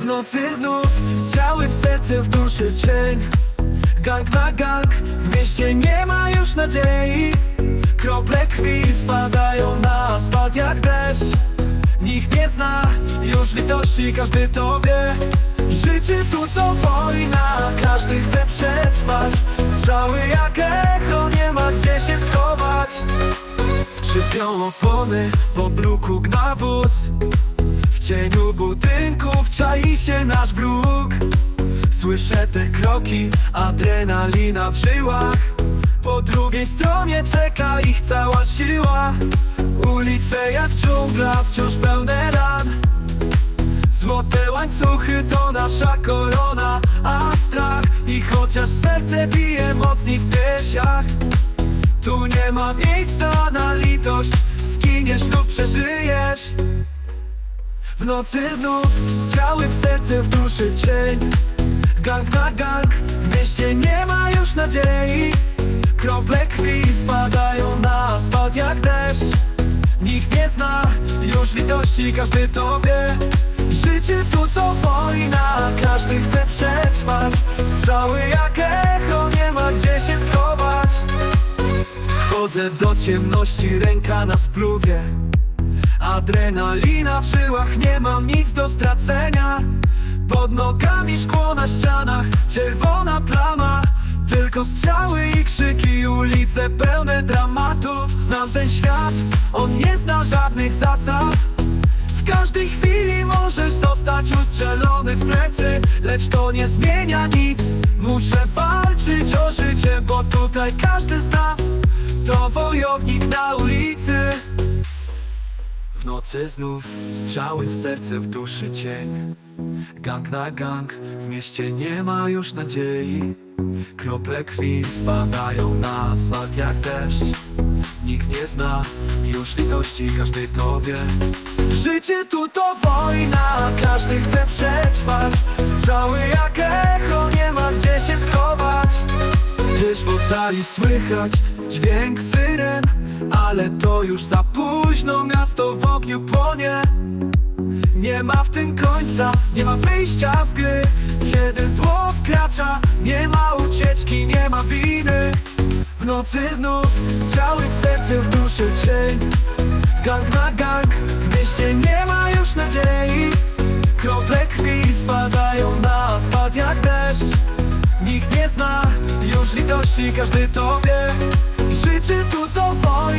W nocy znów strzały w serce, w duszy cień. Gang na gang, w mieście nie ma już nadziei. Krople krwi spadają na asfalt jak deszcz. Nikt nie zna już litości, każdy to wie. Życie tu to wojna, każdy chce przetrwać. Strzały jak echo, nie ma gdzie się schować Opony, po bruku gna w cieniu budynków czai się nasz wróg. Słyszę te kroki, adrenalina w żyłach. Po drugiej stronie czeka ich cała siła. Ulice jak dżungla, wciąż pełne ran. Złote łańcuchy to nasza korona A strach i chociaż serce bije mocniej w piersiach Tu nie ma miejsca na litość. Zginiesz lub przeżyjesz. W nocy znów strzały w serce, w duszy cień. Gang na gang, w mieście nie ma już nadziei. Krople krwi spadają na asfalt jak deszcz. Nikt nie zna już litości, każdy to wie. Życie tu to wojna, każdy chce przetrwać Do ciemności, ręka na spluwie. Adrenalina w żyłach, nie mam nic do stracenia. Pod nogami szkło na ścianach, czerwona plama. Tylko strzały i krzyki, ulice pełne dramatów. Znam ten świat, on nie zna żadnych zasad. W każdej chwili możesz zostać ustrzelony w plecy Lecz to nie zmienia nic. Muszę walczyć o życie, bo tutaj każdy z nas To wojownik na ulicy. W nocy znów strzały w serce, w duszy cień. Gang na gang, w mieście nie ma już nadziei Krople krwi spadają na asfalt jak deszcz. Nikt nie zna już litości, każdy to wie. Życie tu to wojna, każdy chce przetrwać. Strzały jak echo, nie ma gdzie się schować. Gdzieś w oddali słychać dźwięk syren Ale to już za późno, miasto w ogniu płonie. Nie ma w tym końca, nie ma wyjścia z gry Kiedy zło wkracza, nie ma ucieczki, nie ma winy. W nocy znów strzały w serce, w duszy cień. Gang na gang, w mieście nie ma już nadziei. Krople krwi spadają na asfalt jak deszcz. Nikt nie zna już litości, każdy to wie. Życie tu to chce